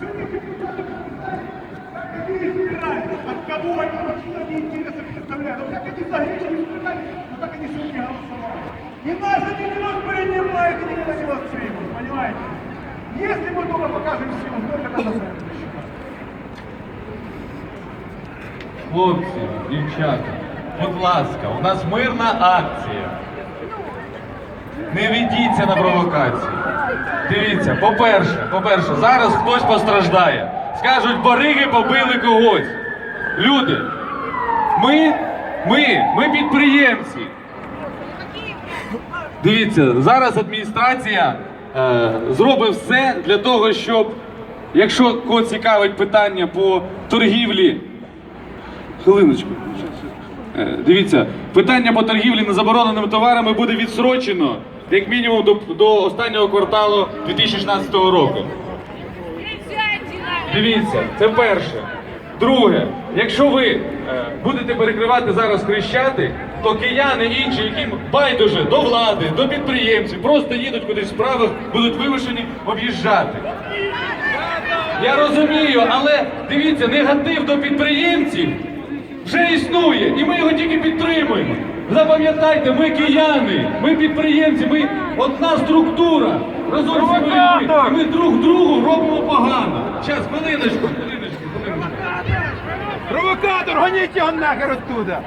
Сегодня депутаты как они избирают, от кого они какие интересы представляют. Вот как они за Гречку избирали, вот так они сегодня голосовали. И нас они не воспринимают, и никогда не воспримут, понимаете? Если мы дома покажем силу, только тогда сами Хлопці, дівчата, будь ласка, у нас мирна акція. Не ведіться на провокації. Дивіться, по-перше, по-перше, зараз хтось постраждає. Скажуть, бориги побили когось. Люди, ми, ми, ми підприємці. Дивіться, зараз адміністрація е, зробить все для того, щоб, якщо кого цікавить питання по торгівлі Хвилиночку. Е, Дивіться, питання по торгівлі незабороненими товарами буде відсрочено як мінімум до, до останнього кварталу 2016 року. Дивіться, це перше. Друге, якщо ви е, будете перекривати зараз хрещати, то кияни інші, яким байдуже до влади, до підприємців, просто їдуть кудись в справах, будуть вимушені об'їжджати. Я розумію, але дивіться, негатив до підприємців вже існує, і ми його тільки підтримуємо. Запам'ятайте, ми кияни, ми підприємці, ми одна структура. Разом з людьми. І ми друг другу робимо погано. Зараз, хвилиночку, хвилиночку, хвилиночку. Провокатор, гоніть його нахер оттуда!